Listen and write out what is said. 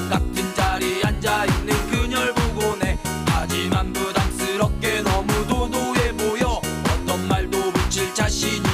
랑 같은 자리 앉아 있는 그녀를 보고 내 하지만 부담스럽게 너무 도도해 보여. 어떤 말도 붙일 자신이